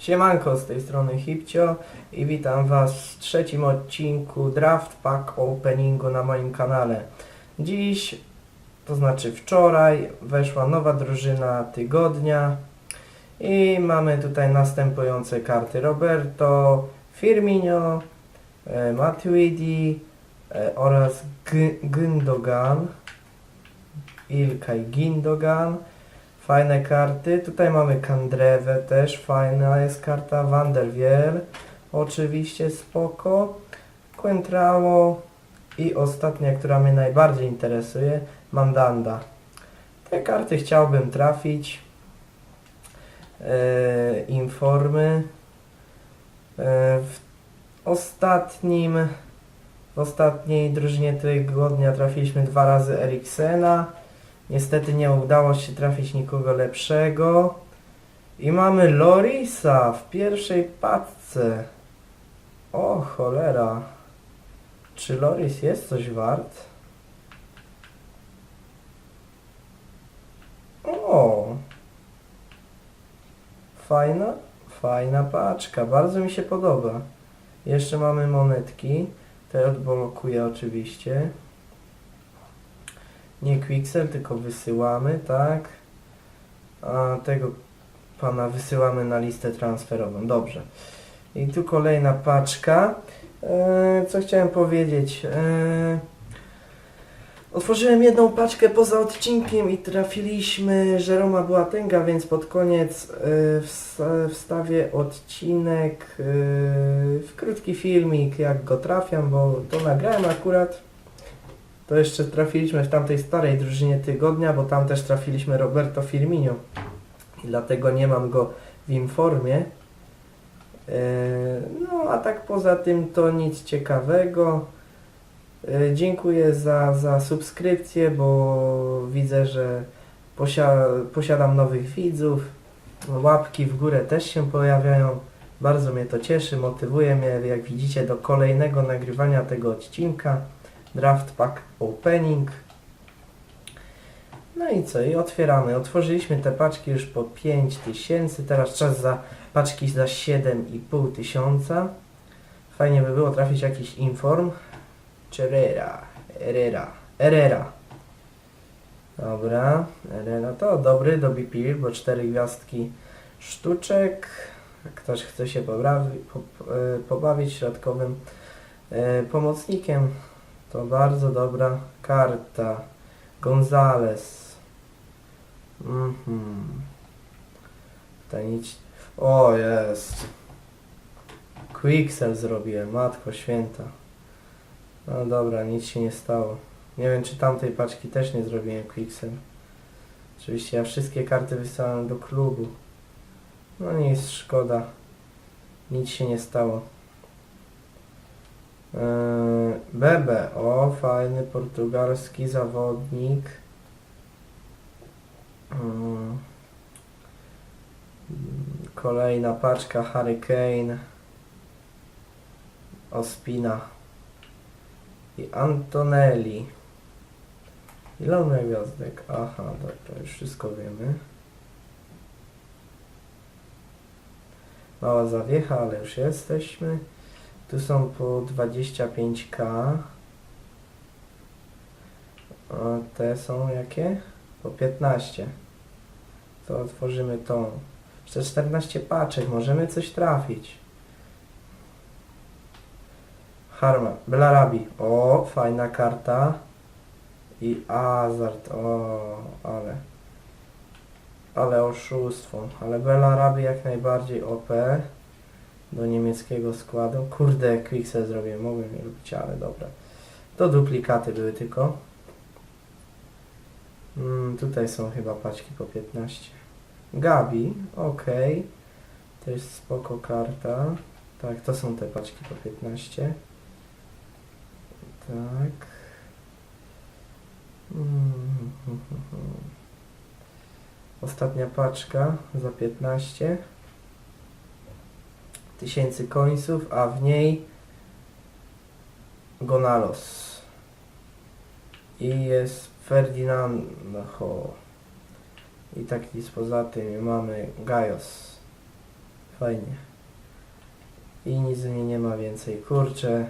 Siemanko, z tej strony Hipcio i witam Was w trzecim odcinku Draft Pack Openingu na moim kanale. Dziś, to znaczy wczoraj, weszła nowa drużyna tygodnia i mamy tutaj następujące karty Roberto, Firmino, e, Matuidi e, oraz G- Gündogan, Ilkay Gindogan. Fajne karty. Tutaj mamy Kandrewę też, fajna jest karta. Van der Wiel, oczywiście spoko. Quentrało i ostatnia, która mnie najbardziej interesuje, Mandanda. Te karty chciałbym trafić. E, informy. E, w ostatnim w ostatniej drużynie tygodnia trafiliśmy dwa razy Eriksena. Niestety nie udało się trafić nikogo lepszego. I mamy Lorisa w pierwszej paczce. O cholera. Czy Loris jest coś wart? O! Fajna, fajna paczka. Bardzo mi się podoba. Jeszcze mamy monetki. Te odblokuję oczywiście. Nie Quixel, tylko wysyłamy, tak? A tego pana wysyłamy na listę transferową. Dobrze. I tu kolejna paczka. E, co chciałem powiedzieć? E, otworzyłem jedną paczkę poza odcinkiem i trafiliśmy Jeroma Boatenga, więc pod koniec e, ws- wstawię odcinek e, w krótki filmik, jak go trafiam, bo to nagrałem akurat. To jeszcze trafiliśmy w tamtej starej drużynie tygodnia, bo tam też trafiliśmy Roberto Firmino. I dlatego nie mam go w informie. Eee, No a tak poza tym to nic ciekawego. Eee, Dziękuję za, za subskrypcję, bo widzę, że posia- posiadam nowych widzów. Łapki w górę też się pojawiają. Bardzo mnie to cieszy, motywuje mnie, jak widzicie, do kolejnego nagrywania tego odcinka. Draft Pack Opening. No i co? I otwieramy. Otworzyliśmy te paczki już po 5000. Teraz czas za paczki za 7,5 tysiąca. Fajnie by było trafić jakiś inform. Herrera. Herrera. Herrera. Dobra. Herrera to dobry do BP, bo 4 gwiazdki sztuczek. Ktoś chce się e, pobawić środkowym e, pomocnikiem, to bardzo dobra karta. Gonzales. Mhm. Tutaj nic. O, jest. Quicksell zrobiłem, matko święta. No dobra, nic się nie stało. Nie wiem, czy tamtej paczki też nie zrobiłem Quicksell. Oczywiście ja wszystkie karty wysyłałem do klubu. No nic, szkoda. Nic się nie stało. Eee, Bebe, o fajny portugalski zawodnik. Mm. Kolejna paczka Hurricane. Ospina. I Antonelli. Ile on gwiazdek? Aha, dobra, już wszystko wiemy. Mała zawiecha, ale już jesteśmy. Tu są po 25k. A te są jakie? Po 15. To otworzymy tą. Jeszcze 14 paczek, możemy coś trafić. Harma, Belarabi. O, fajna karta. I Azart. O, ale. Ale oszustwo. Ale Belarabi jak najbardziej OP do niemieckiego składu. Kurde, Quickset zrobię, mogłem je robić, ale dobra. To duplikaty były tylko. Mm, tutaj są chyba paczki po 15. Gabi, ok. To jest spoko karta. Tak, to są te paczki po 15. Tak. Mm, Ostatnia paczka za 15 tysięcy końców, a w niej Gonalos. I jest Ferdinando. I tak nic poza tym mamy Gajos. fajnie. I nic mi nie ma więcej. Kurczę,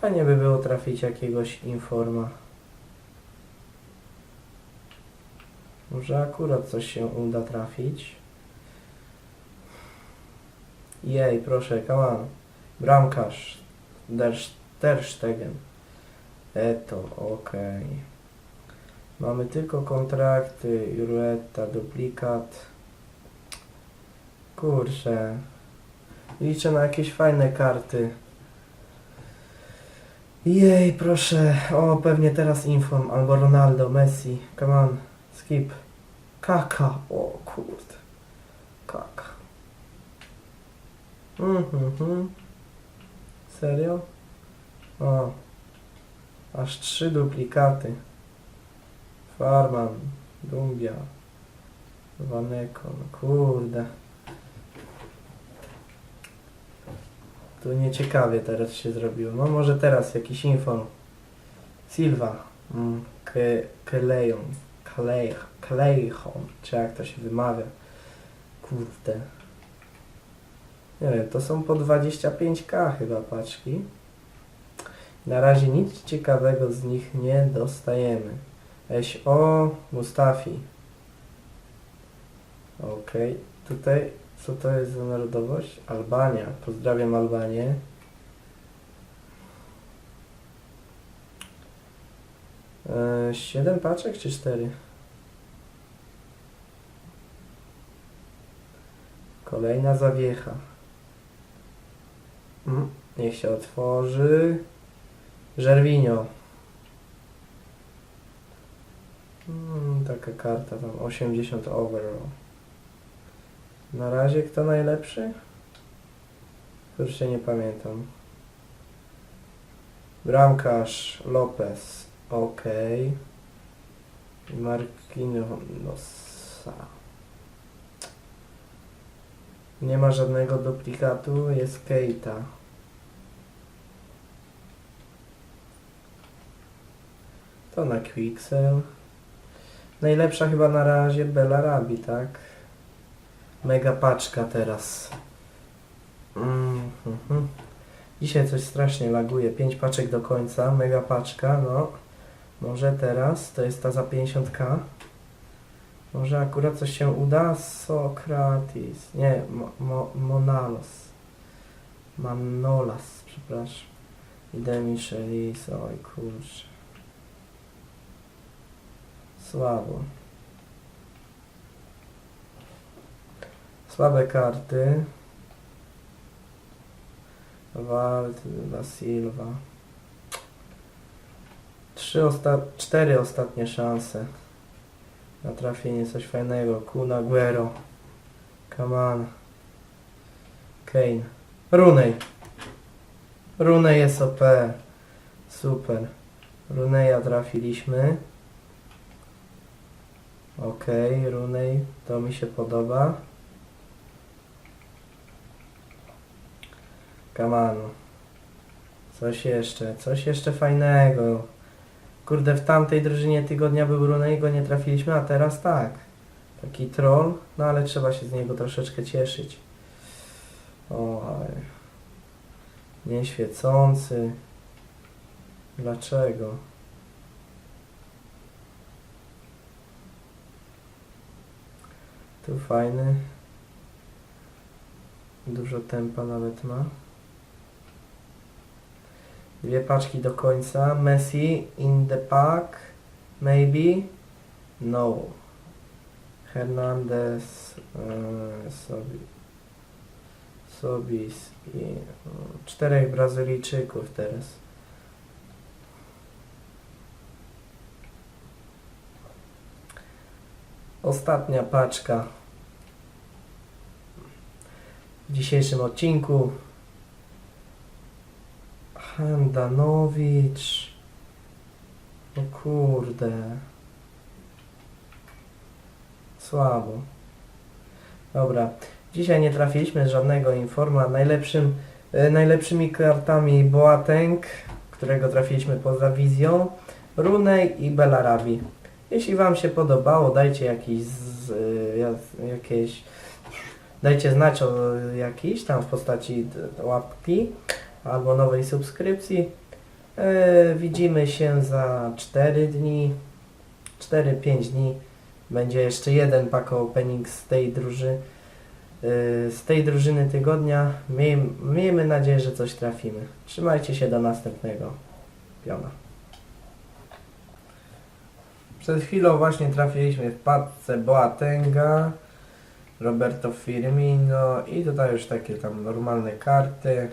fajnie by było trafić jakiegoś informa. Może akurat coś się uda trafić. Jej, proszę, come on. Bramkarz. Der, Stegen. Eto, okej. Mamy tylko kontrakty, Jurueta, duplikat. Kurczę. Liczę na jakieś fajne karty. Jej, proszę. O, pewnie teraz Inform albo Ronaldo, Messi. Come on. Skip. Kaka. O, kurde. Kaka. Mhm. Serio? O. Aż trzy duplikaty. Farman, Dumbia, Vanekon, kurde. Tu nieciekawie teraz się zrobiło. No może teraz jakiś info. Silva, mm, Ke- Kelejon, Kalej, Kalejhon, czy jak to się wymawia. Kurde. Nie to są po 25k chyba paczki. Na razie nic ciekawego z nich nie dostajemy. Eś o Mustafi. Okej, tutaj co to jest za narodowość? Albania. Pozdrawiam Albanię. E, Siedem paczek czy cztery? Kolejna zawiecha. Niech się otworzy. Żerwinio. Mm, taka karta tam 80 overall. Na razie kto najlepszy? Kurczę nie pamiętam. Bramkarz Lopez. Ok. Marquinhosa. Nie ma żadnego duplikatu, jest Keita. To na Quixel. Najlepsza chyba na razie Bellarabi, tak? Mega paczka teraz. Mm, mhm. Dzisiaj coś strasznie laguje. 5 paczek do końca. Mega paczka, no. Może teraz, to jest ta za 50k. Może akurat coś się uda? Sokratis. Nie, mo, mo, Monalos. Manolas, przepraszam. Idę Michelis, oj kurczę. Słabo. Słabe karty. Walt, Da Silva. Trzy osta cztery ostatnie szanse na trafienie coś fajnego. Kun Aguero. Come on. Kane. Runej. Runej jest OP. Super. Runeja trafiliśmy. Okej, Runej. To mi się podoba. Kamano. Coś jeszcze, coś jeszcze fajnego. Kurde, w tamtej drużynie tygodnia był Runej, go nie trafiliśmy, a teraz tak. Taki troll, no ale trzeba się z niego troszeczkę cieszyć. O. Nieświecący. Dlaczego? Tu fajny. Dużo tempa nawet ma. Dwie paczki do końca. Messi in the pack. Maybe. No. Hernandez. Uh, Sobi. Sobis i mm, czterech Brazylijczyków teraz. Ostatnia paczka w dzisiejszym odcinku. Handanowicz. O kurde. Słabo. Dobra. Dzisiaj nie trafiliśmy z żadnego informa. Najlepszym, e, najlepszymi kartami Boateng, którego trafiliśmy poza wizją, Runej i Belarabi. Jeśli Wam się podobało, dajcie jakiś z, ja- jakieś Dajcie znać o jakiejś tam w postaci łapki albo nowej subskrypcji. E, widzimy się za 4 dni, 4-5 dni. Będzie jeszcze jeden pack opening z tej drużyny. Z tej drużyny tygodnia. Miejmy, nadzieję, że coś trafimy. Trzymajcie się do następnego piona. Przed chwilą właśnie trafiliśmy w padce Boatenga, Roberto Firmino i tutaj już takie tam normalne karty.